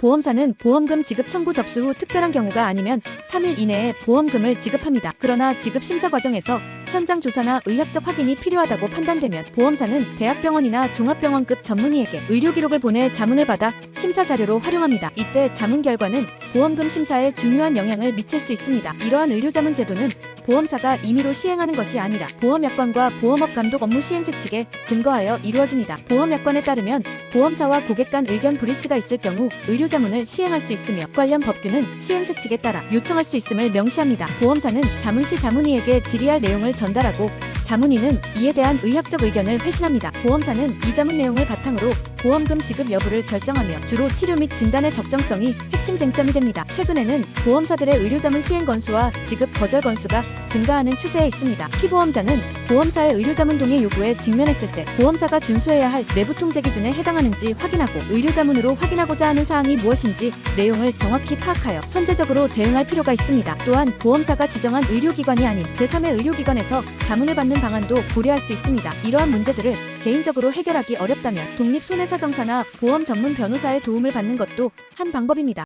보험사는 보험금 지급 청구 접수 후 특별한 경우가 아니면 3일 이내에 보험금을 지급합니다. 그러나 지급 심사 과정에서 현장 조사나 의학적 확인이 필요하다고 판단되면 보험사는 대학병원이나 종합병원급 전문의에게 의료 기록을 보내 자문을 받아 심사 자료로 활용합니다. 이때 자문 결과는 보험금 심사에 중요한 영향을 미칠 수 있습니다. 이러한 의료 자문 제도는 보험사가 임의로 시행하는 것이 아니라 보험약관과 보험업 감독 업무 시행세 측에 근거하여 이루어집니다. 보험약관에 따르면 보험사와 고객 간 의견 불일치가 있을 경우 의료 자문을 시행할 수 있으며 관련 법규는 시행세 측에 따라 요청할 수 있음을 명시합니다. 보험사는 자문 시 자문의에게 질의할 내용을 전달하고 자문의는 이에 대한 의학적 의견을 회신합니다. 보험사는 이 자문 내용을 바탕으로 보험금 지급 여부를 결정하며 주로 치료 및 진단의 적정성이 핵심 쟁점이 됩니다. 최근에는 보험사들의 의료자문 시행 건수와 지급 거절 건수가 증가하는 추세에 있습니다. 피보험자는 보험사의 의료자문 동의 요구에 직면했을 때 보험사가 준수해야 할 내부 통제 기준에 해당하는지 확인하고 의료자문으로 확인하고자 하는 사항이 무엇인지 내용을 정확히 파악하여 선제적으로 대응할 필요가 있습니다. 또한 보험사가 지정한 의료기관이 아닌 제3의 의료기관에서 자문을 받는 방안도 고려할 수 있습니다. 이러한 문제들을 개인적으로 해결하기 어렵다면 독립 손해사정사나 보험 전문 변호사의 도움을 받는 것도 한 방법입니다.